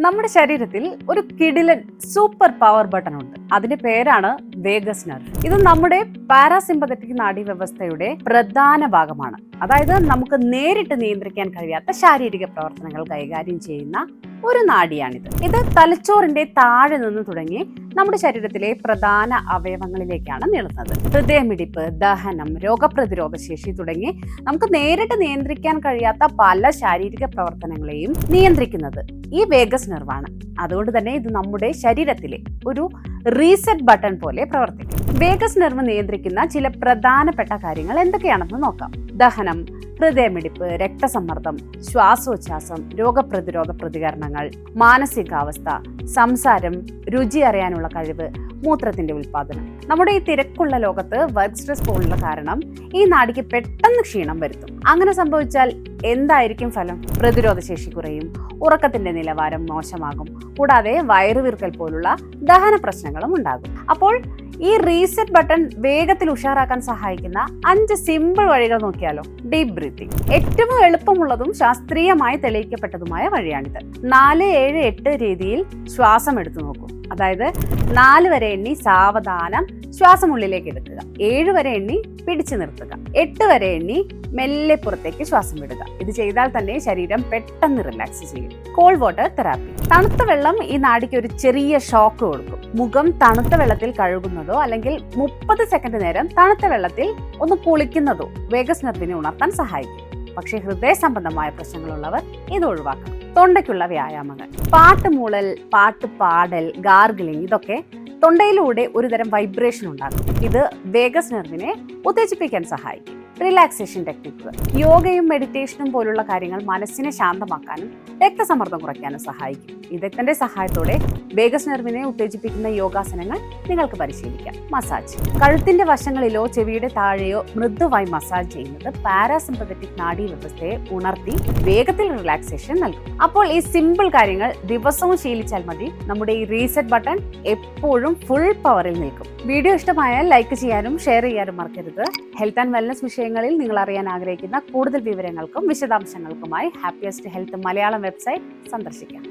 നമ്മുടെ ശരീരത്തിൽ ഒരു കിടിലൻ സൂപ്പർ പവർ ബട്ടൺ ഉണ്ട്. അതിന്റെ പേരാണ് വേഗസ് നർവ്. ഇത് നമ്മുടെ പാരാസിമ്പതറ്റിക് നാഡീവ്യവസ്ഥയുടെ പ്രധാന ഭാഗമാണ്. അതായത് നമുക്ക് നേരിട്ട് നിയന്ത്രിക്കാൻ കഴിയാത്ത ശാരീരിക പ്രവർത്തനങ്ങൾ കൈകാര്യം ചെയ്യുന്ന ഒരു നാഡിയാണിത്. ഇത് തലച്ചോറിന്റെ താഴെ നിന്ന് തുടങ്ങി നമ്മുടെ ശരീരത്തിലെ പ്രധാന അവയവങ്ങളിലേക്കാണ് നീളുന്നത്. ഹൃദയമിടിപ്പ് ദഹനം രോഗപ്രതിരോധ ശേഷി തുടങ്ങി നമുക്ക് നേരിട്ട് നിയന്ത്രിക്കാൻ കഴിയാത്ത പല ശാരീരിക പ്രവർത്തനങ്ങളെയും നിയന്ത്രിക്കുന്നത് ഈ വേഗസ് നെർവാണ് അതുകൊണ്ട് തന്നെ ഇത് നമ്മുടെ ശരീരത്തിലെ ഒരു റീസെറ്റ് ബട്ടൺ പോലെ പ്രവർത്തിക്കും. വേഗസ് നെർവ് നിയന്ത്രിക്കുന്ന ചില പ്രധാനപ്പെട്ട കാര്യങ്ങൾ എന്തൊക്കെയാണെന്ന് നോക്കാം. ദഹനം ഹൃദയമിടിപ്പ് രക്തസമ്മർദ്ദം ശ്വാസോച്ഛാസം രോഗപ്രതിരോധ പ്രതികരണങ്ങൾ മാനസികാവസ്ഥ സംസാരം രുചി അറിയാനുള്ള കഴിവ് മൂത്രത്തിന്റെ ഉൽപാദനം നമ്മുടെ ഈ തിരക്കുള്ള ലോകത്ത് വർക്ക് സ്ട്രെസ് പോലുള്ള കാരണം ഈ നാടിക്ക് പെട്ടെന്ന് ക്ഷീണം വരുത്തും. അങ്ങനെ സംഭവിച്ചാൽ എന്തായിരിക്കും ഫലം? പ്രതിരോധശേഷി കുറയും ഉറക്കത്തിന്റെ നിലവാരം മോശമാകും കൂടാതെ വയറുവീർക്കൽ പോലുള്ള ദഹന പ്രശ്നങ്ങളും ഉണ്ടാകും. അപ്പോൾ ഈ റീസെറ്റ് ബട്ടൺ വേഗത്തിൽ ഉഷാറാക്കാൻ സഹായിക്കുന്ന അഞ്ച് സിമ്പിൾ വഴികൾ നോക്കിയാലോ? ഡീപ് ബ്രീത്തിങ് ഏറ്റവും എളുപ്പമുള്ളതും ശാസ്ത്രീയമായി തെളിയിക്കപ്പെട്ടതുമായ വഴിയാണിത്. നാല് ഏഴ് എട്ട് രീതിയിൽ ശ്വാസം എടുത്തു നോക്കൂ. അതായത് നാല് വരെ എണ്ണി സാവധാനം ശ്വാസം ഉള്ളിലേക്ക് എടുക്കുക. ഏഴ് വരെ എണ്ണി പിടിച്ചു നിർത്തുക. എട്ട് വരെ എണ്ണി മെല്ലെ പുറത്തേക്ക് ശ്വാസം വിടുക. ഇത് ചെയ്താൽ തന്നെ ശരീരം പെട്ടെന്ന് റിലാക്സ് ചെയ്യും. കോൾഡ് വാട്ടർ തെറാപ്പി തണുത്ത വെള്ളം ഈ നാടിക്ക് ഒരു ചെറിയ ഷോക്ക് കൊടുക്കും. മുഖം തണുത്ത വെള്ളത്തിൽ കഴുകുന്നതോ അല്ലെങ്കിൽ മുപ്പത് സെക്കൻഡ് നേരം തണുത്ത വെള്ളത്തിൽ ഒന്ന് കുളിക്കുന്നതോ വേഗസ്നത്തിനെ ഉണർത്താൻ സഹായിക്കും. പക്ഷേ ഹൃദയ സംബന്ധമായ പ്രശ്നങ്ങളുള്ളവർ ഇത് ഒഴിവാക്കണം. തൊണ്ടയ്ക്കുള്ള വ്യായാമങ്ങൾ. പാട്ട് മൂളൽ പാട്ട് പാടൽ ഗാർഗിളിംഗ് ഇതൊക്കെ തൊണ്ടയിലൂടെ ഒരുതരം വൈബ്രേഷൻ ഉണ്ടാകും ഇത് വേഗസ് നെർവിനെ ഉത്തേജിപ്പിക്കാൻ സഹായിക്കും. റിലാക്സേഷൻ ടെക്നിക്കുകൾ യോഗയും മെഡിറ്റേഷനും പോലുള്ള കാര്യങ്ങൾ മനസ്സിനെ ശാന്തമാക്കാനും രക്തസമ്മർദ്ദം കുറയ്ക്കാനും സഹായിക്കും. വിദഗ്ധന്റെ സഹായത്തോടെ വേഗസ് നെർവിനെ ഉത്തേജിപ്പിക്കുന്ന യോഗാസനങ്ങൾ നിങ്ങൾക്ക് പരിശീലിക്കാം. മസാജ് കഴുത്തിന്റെ വശങ്ങളിലോ ചെവിയുടെ താഴെയോ മൃദുവായി മസാജ് ചെയ്യുന്നത് പാരാസിമ്പത്തറ്റിക് നാഡീ വ്യവസ്ഥയെ ഉണർത്തി വേഗത്തിൽ റിലാക്സേഷൻ നൽകും. അപ്പോൾ ഈ സിമ്പിൾ കാര്യങ്ങൾ ദിവസവും ശീലിച്ചാൽ മതി. നമ്മുടെ ഈ റീസെറ്റ് ബട്ടൺ എപ്പോഴും ഫുൾ പവറിൽ നിൽക്കും. വീഡിയോ ഇഷ്ടമായാൽ ലൈക്ക് ചെയ്യാനും ഷെയർ ചെയ്യാനും മറക്കരുത്. ഹെൽത്ത് ആൻഡ് വെൽനസ് വിഷയങ്ങളിൽ നിങ്ങൾ അറിയാൻ ആഗ്രഹിക്കുന്ന കൂടുതൽ വിവരങ്ങൾക്കും വിശദാംശങ്ങൾക്കുമായി ഹാപ്പിയസ്റ്റ് ഹെൽത്ത് മലയാളം വെബ്സൈറ്റ് സന്ദർശിക്കാം.